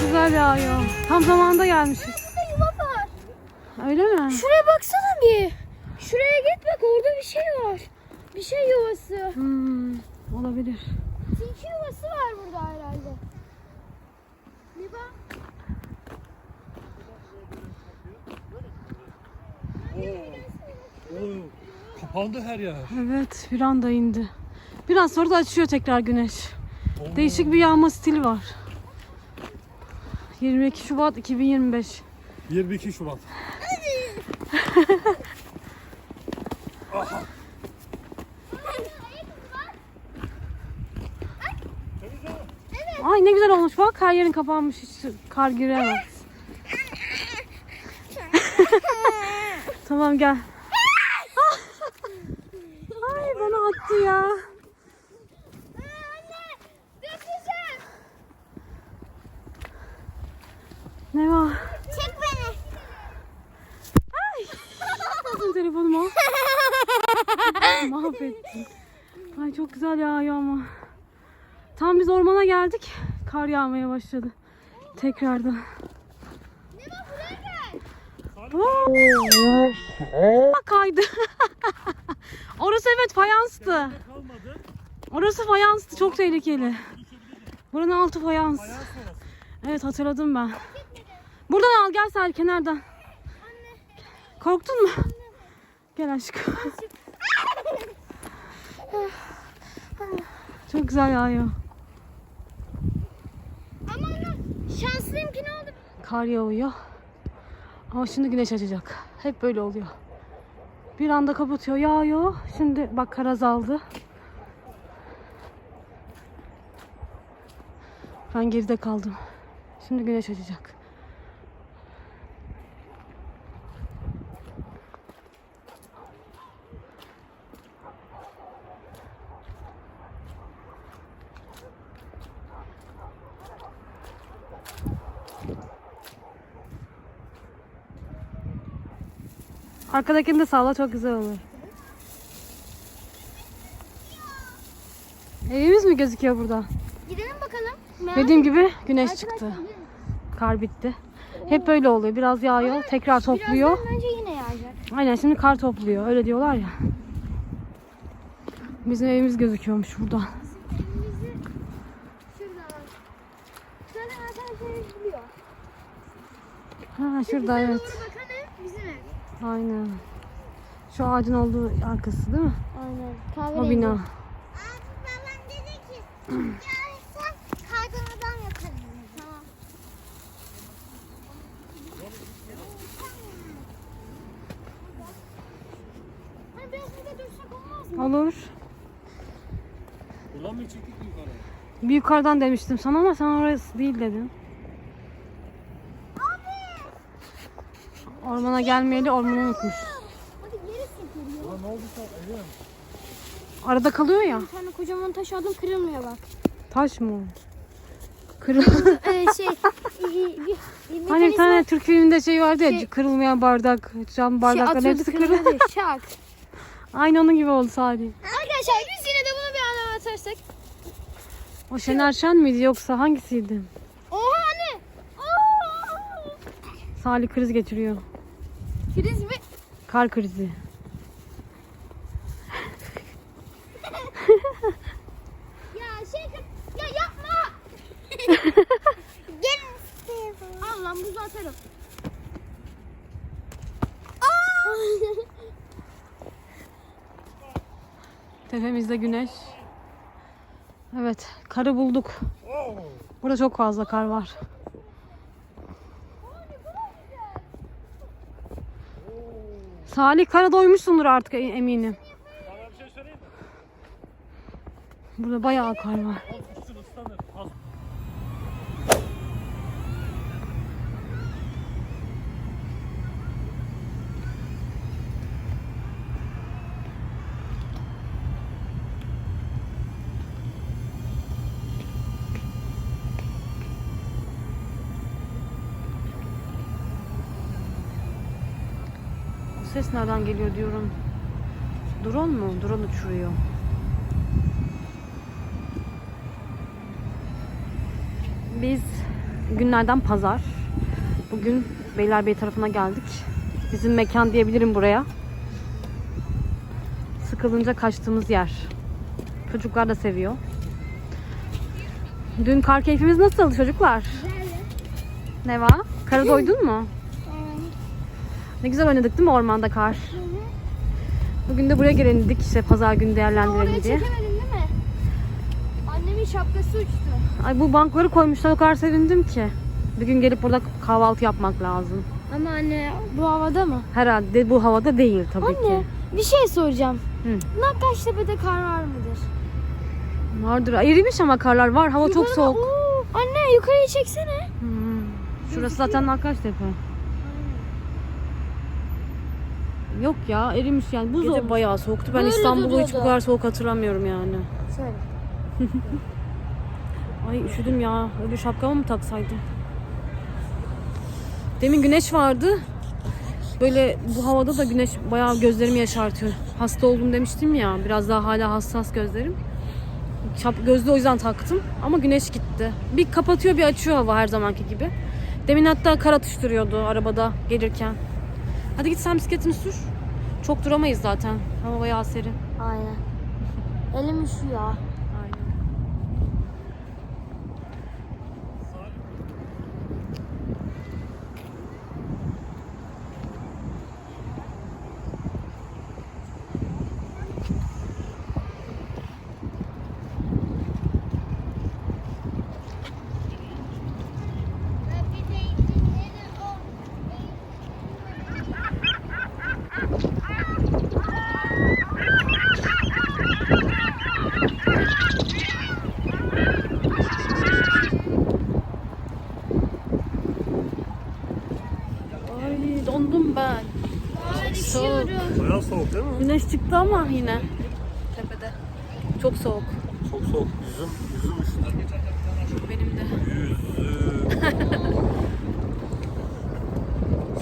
güzel yağıyor. Tam zamanında gelmişiz. Burada yuva var. Öyle mi? Şuraya baksana bir. Şuraya git bak orada bir şey var. Bir şey yuvası. Hmm, olabilir. Tilki yuvası var burada herhalde. Bir bak. Oo, kapandı her yer. Evet bir anda indi. Biraz sonra da açıyor tekrar güneş. Değişik bir yağma stili var. 22 Şubat 2025. 22 Şubat. Ay ne güzel olmuş bak her yerin kapanmış hiç kar giremez. tamam gel. Ay bana attı ya. Mahvettin. Ay çok güzel yağıyor ama. Tam biz ormana geldik. Kar yağmaya başladı. Tekrardan. Kaydı. Orası evet fayanstı. Orası fayanstı. Çok tehlikeli. Buranın altı fayans. Evet hatırladım ben. Buradan al gel Sel kenardan. Korktun mu? Gel aşkım. Çok güzel yağıyor. Ama şanslıyım ki ne oldu? Kar yağıyor. Ama şimdi güneş açacak. Hep böyle oluyor. Bir anda kapatıyor, yağıyor. Şimdi bak kar azaldı. Ben geride kaldım. Şimdi güneş açacak. Arkadakini de sağla çok güzel olur. Evimiz mi gözüküyor burada? Gidelim bakalım. Merak Dediğim gibi güneş Arkadaşlar, çıktı. gidelim. Kar bitti. Hep böyle oluyor. Biraz yağıyor, tekrar topluyor. Birazdan önce yine yağacak. Aynen şimdi kar topluyor. Öyle diyorlar ya. Bizim evimiz gözüküyormuş buradan. Evimizi şuradan. Zaten arkadaşlar biliyor. Ha şurada evet. Doğru Aynen. Şu ağacın olduğu arkası değil mi? Aynen. Kahve O bina. Abi babam dedi ki yarısı kardan adam yaparız. Tamam. Hani biraz burada dursak olmaz mı? Olur. Buradan mı çıktık yukarı? Bir yukarıdan demiştim sana ama sen orası değil dedin. Ormana gelmeyeli ormanı unutmuş. Ne oldu sen? Arada kalıyor ya. Bir tane kocaman taş aldım kırılmıyor bak. Taş mı? Kırıl. ee, şey, bir, bir, bir hani bir tane mekanizma- Türk filminde şey vardı ya Şey- kırılmayan bardak, cam şey bardakların atıyordu hepsi kırıldı. Şak. Aynı onun gibi oldu Salih. Arkadaşlar biz yine de bunu bir anlam atarsak. O Şener Şen miydi yoksa hangisiydi? Oha anne. Oo! Salih kriz geçiriyor. Kriz mi? Kar krizi. Ya şey ya yapma. Gel. Al lan buzu atarım. Tepemizde güneş. Evet, karı bulduk. Burada çok fazla kar var. Salih kara doymuşsundur artık e- eminim. Sana bir şey söyleyeyim mi? Burada bayağı kar var. Ses nereden geliyor diyorum. Drone mu? Drone uçuruyor. Biz günlerden pazar. Bugün Beylerbeyi tarafına geldik. Bizim mekan diyebilirim buraya. Sıkılınca kaçtığımız yer. Çocuklar da seviyor. Dün kar keyfimiz nasıldı çocuklar? Ne var? Kara doydun mu? Ne güzel oynadık değil mi ormanda kar? Bugün de buraya gelelim dedik işte pazar günü değerlendirelim diye. çekemedin değil mi? Annemin şapkası uçtu. Ay bu bankları koymuşlar o kadar sevindim ki. Bir gün gelip burada kahvaltı yapmak lazım. Ama anne bu havada mı? Herhalde bu havada değil tabii Anne ki. bir şey soracağım. Hı. Nakkaştepe'de kar var mıdır? Vardır. Erimiş ama karlar var. Hava çok Yukarıda- soğuk. Oo, anne yukarıya çeksene. Hmm. Şurası zaten Nakkaştepe. Yok ya erimiş yani. Buz Gece bayağı soğuktu. Ben Böyle İstanbul'u hiç bu duruyordu. kadar soğuk hatırlamıyorum yani. Söyle. Ay üşüdüm ya. Öyle şapkamı mı taksaydım? Demin güneş vardı. Böyle bu havada da güneş bayağı gözlerimi yaşartıyor. Hasta oldum demiştim ya. Biraz daha hala hassas gözlerim. Çap gözlüğü o yüzden taktım. Ama güneş gitti. Bir kapatıyor bir açıyor hava her zamanki gibi. Demin hatta kar atıştırıyordu arabada gelirken. Hadi git sen bisikletini sür. Çok duramayız zaten. Hava bayağı serin. Aynen. Elim üşüyor. Aynen. Ay dondum ben. Soğuk. Bayağı soğuk değil mi? Güneş çıktı ama yine tepede. Çok soğuk. Çok soğuk. Yüzüm, yüzüm üşüdü. Benim de. Yüzüm.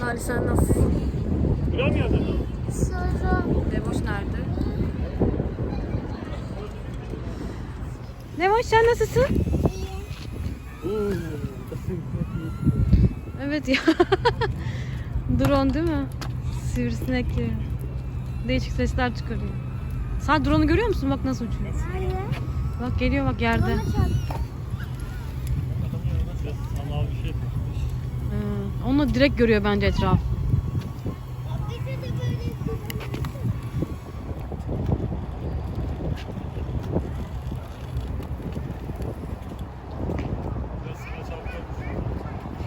Salih sen nasılsın? Buraya mı geldin? Sonra Devoş nerede? Devoş sen nasılsın? Evet ya. drone değil mi? Sivrisinek gibi. Değişik sesler çıkarıyor. Sen drone'u görüyor musun? Bak nasıl uçuyor. nerede? Bak geliyor bak yerde. Yapmış. Ee, onu direkt görüyor bence etraf.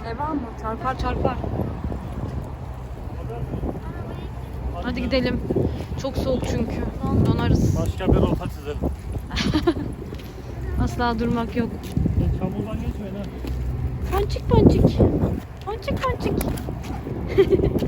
Devam mı? Çarpar çarpar. Hadi gidelim. Çok soğuk çünkü. Donarız. Başka bir rota çizelim. Asla durmak yok. Çamurdan geçmeyin ha. Ponçik ponçik. Ponçik ponçik.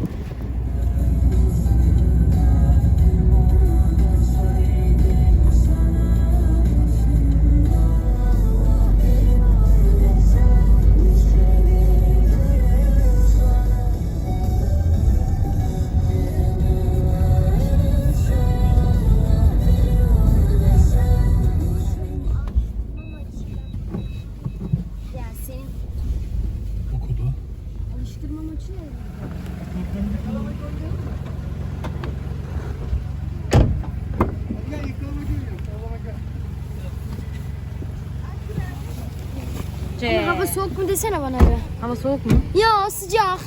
C. Hava soğuk mu desene bana be. Hava soğuk mu? Ya sıcak.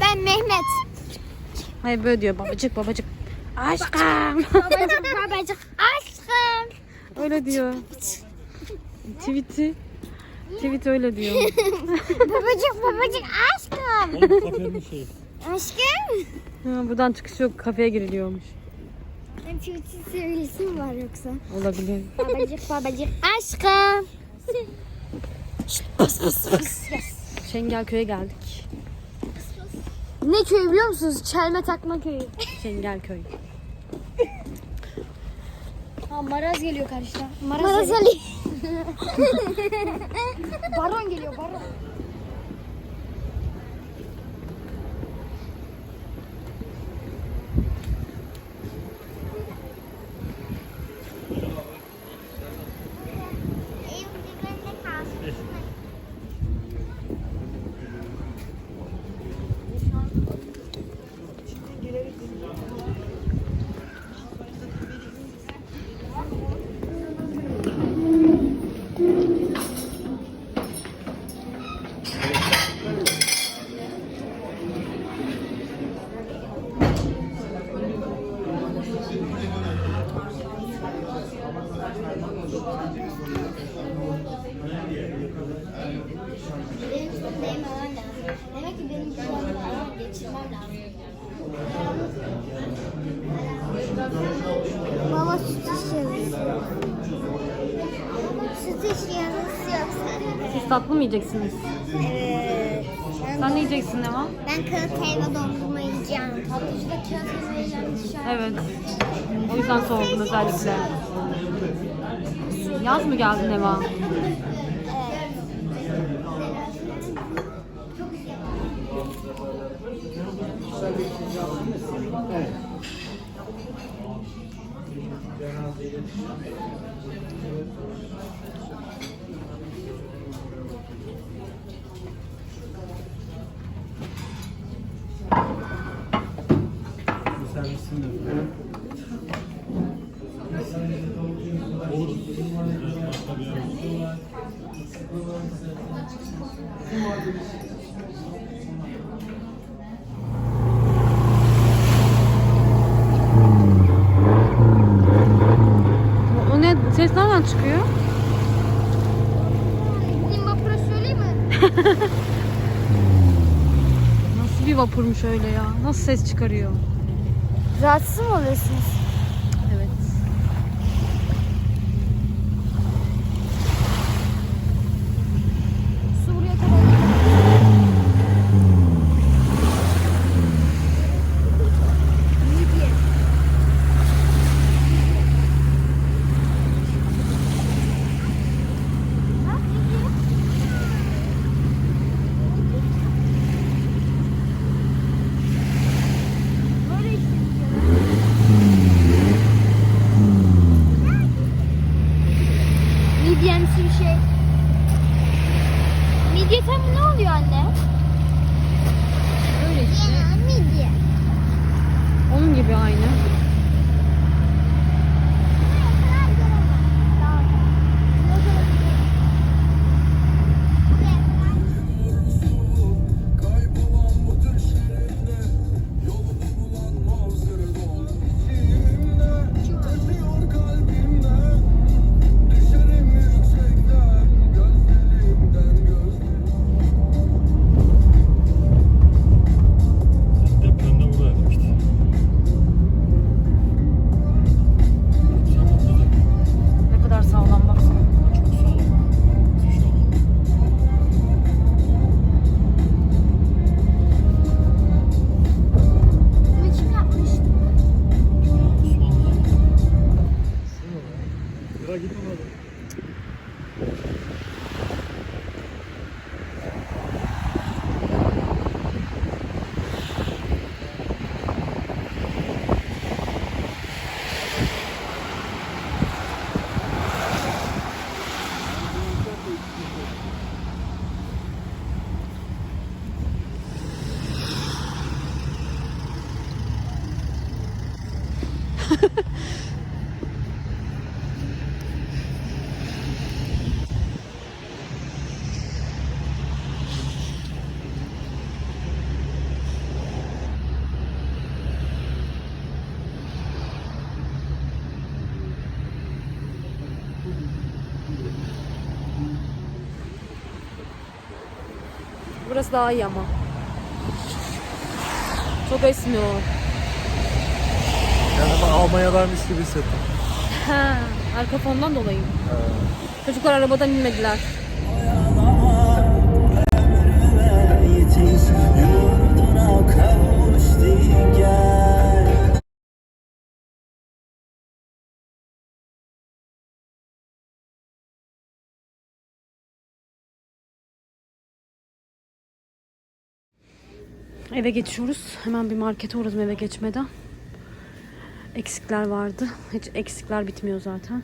Ben Mehmet. Hayır böyle diyor babacık babacık. Aşkım. Babacık babacık. Aşkım. öyle diyor. Tweet'i. Tweet öyle diyor. babacık babacık aşkım. Oğlum kafenin şeyi. Aşkım. Ha, buradan çıkış yok kafeye giriliyormuş. Hem çiftçi sevgilisi mi var yoksa? Olabilir. Babacık babacık aşkım. Şşt, pıs pıs pıs. Yes. Şengelköy'e geldik. Ne köyü biliyor musunuz? Çelme takma köyü. Şengelköy. Ha Maraz geliyor karşıda. Maraz, Maraz Ali. baron geliyor baron. Baba süt içiyoruz. Süt içiyoruz yoksa. Siz tatlı mı yiyeceksiniz? Evet. Ben, Sen ne yiyeceksin Eva? ben kağıt helva dondurma yiyeceğim. Tatlıcıda kağıt helva yiyeceğim. Evet. O yüzden sordum özellikle. Yaz mı geldin Eva? O ne? Ses nereden çıkıyor? Gideyim vapura söyleyeyim mi? Nasıl bir vapurmuş öyle ya? Nasıl ses çıkarıyor? Rahatsız mı oluyorsunuz? Evet. Su buraya kadar. Midye. Ha, midye. Böyle işte midye. Midyemsi bir şey. Midye tam ne oluyor anne? Öyle işte. Ya midye. Onun gibi aynı. Burası daha iyi ama. Çok esmiyor. Kendimi Almanya'daymış gibi hissettim. Ha, arka fondan dolayı. Çocuklar arabadan inmediler. Eve geçiyoruz. Hemen bir markete uğradım eve geçmeden. Eksikler vardı. Hiç eksikler bitmiyor zaten.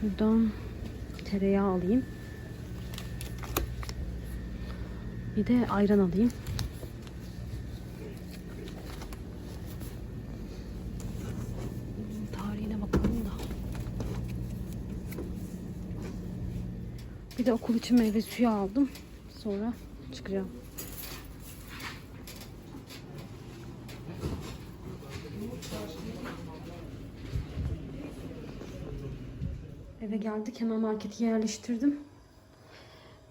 Şuradan tereyağı alayım. Bir de ayran alayım. Tarihine bakalım da. Bir de okul için meyve suyu aldım. Sonra çıkacağım. Geldik. Hemen marketi yerleştirdim.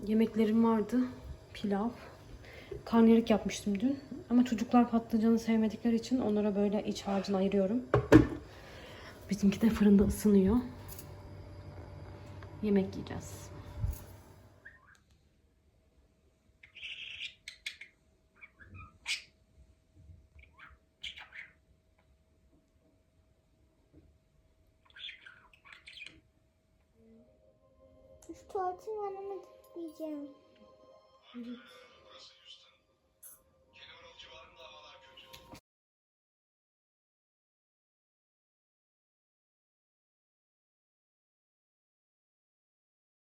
Yemeklerim vardı. Pilav. Karnıyarık yapmıştım dün. Ama çocuklar patlıcanı sevmedikleri için onlara böyle iç harcını ayırıyorum. Bizimki de fırında ısınıyor. Yemek yiyeceğiz. Şu